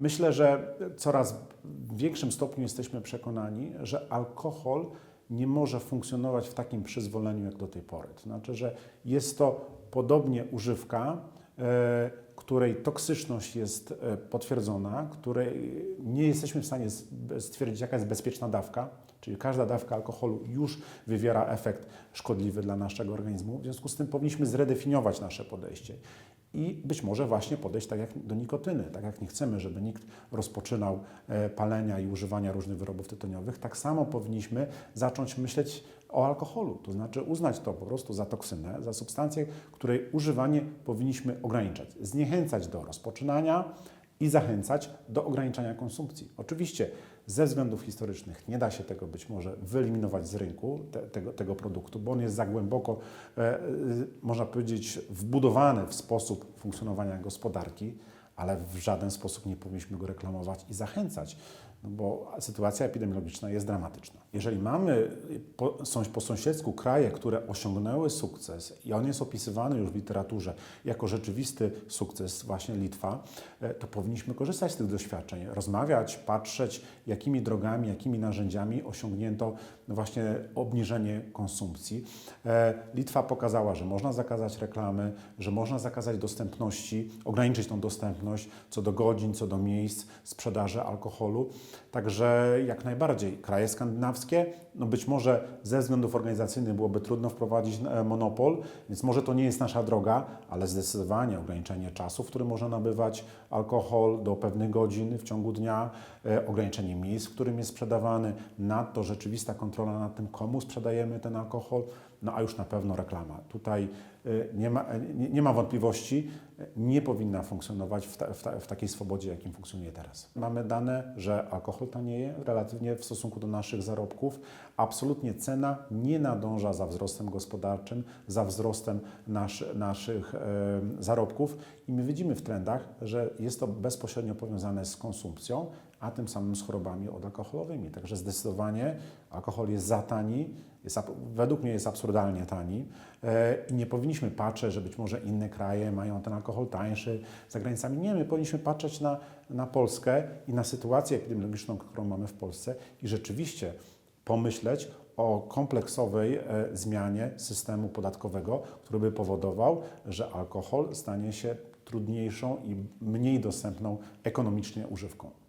Myślę, że coraz w większym stopniu jesteśmy przekonani, że alkohol nie może funkcjonować w takim przyzwoleniu jak do tej pory. To znaczy, że jest to podobnie używka, e, której toksyczność jest e, potwierdzona, której nie jesteśmy w stanie stwierdzić, jaka jest bezpieczna dawka, czyli każda dawka alkoholu już wywiera efekt szkodliwy dla naszego organizmu. W związku z tym powinniśmy zredefiniować nasze podejście i być może właśnie podejść tak jak do nikotyny. Tak jak nie chcemy, żeby nikt rozpoczynał e, palenia i używania różnych wyrobów tytoniowych, tak samo powinniśmy zacząć myśleć o alkoholu, to znaczy uznać to po prostu za toksynę, za substancję, której używanie powinniśmy ograniczać, zniechęcać do rozpoczynania i zachęcać do ograniczania konsumpcji. Oczywiście ze względów historycznych nie da się tego być może wyeliminować z rynku, te, tego, tego produktu, bo on jest za głęboko, e, e, można powiedzieć, wbudowany w sposób funkcjonowania gospodarki, ale w żaden sposób nie powinniśmy go reklamować i zachęcać, no bo sytuacja epidemiologiczna jest dramatyczna. Jeżeli mamy po, są po sąsiedzku kraje, które osiągnęły sukces i on jest opisywany już w literaturze jako rzeczywisty sukces, właśnie Litwa, e, to powinniśmy korzystać z tych doświadczeń, rozmawiać, patrzeć, jakimi drogami, jakimi narzędziami osiągnięto właśnie obniżenie konsumpcji. E, Litwa pokazała, że można zakazać reklamy, że można zakazać dostępności, ograniczyć tą dostępność co do godzin, co do miejsc sprzedaży alkoholu. Także jak najbardziej kraje skandynawskie, no być może ze względów organizacyjnych byłoby trudno wprowadzić e, monopol, więc może to nie jest nasza droga, ale zdecydowanie ograniczenie czasu, w którym można nabywać alkohol do pewnych godzin w ciągu dnia, e, ograniczenie miejsc, w którym jest sprzedawany, nadto rzeczywista kontrola nad tym, komu sprzedajemy ten alkohol, no a już na pewno reklama. Tutaj nie ma, nie, nie ma wątpliwości, y, nie powinna funkcjonować w, ta, w, ta, w takiej swobodzie, jakim funkcjonuje teraz. Mamy dane, że alkohol tanieje relatywnie w stosunku do naszych zarobków. Absolutnie cena nie nadąża za wzrostem gospodarczym, za wzrostem nasz, naszych e, zarobków i my widzimy w trendach, że jest to bezpośrednio powiązane z konsumpcją, a tym samym z chorobami odalkoholowymi. Także zdecydowanie alkohol jest za tani, jest, według mnie jest absurdalnie tani e, i nie powinniśmy patrzeć, że być może inne kraje mają ten alkohol tańszy za granicami. Nie, my powinniśmy patrzeć na, na Polskę i na sytuację epidemiologiczną, którą mamy w Polsce i rzeczywiście pomyśleć o kompleksowej e, zmianie systemu podatkowego, który by powodował, że alkohol stanie się trudniejszą i mniej dostępną ekonomicznie używką.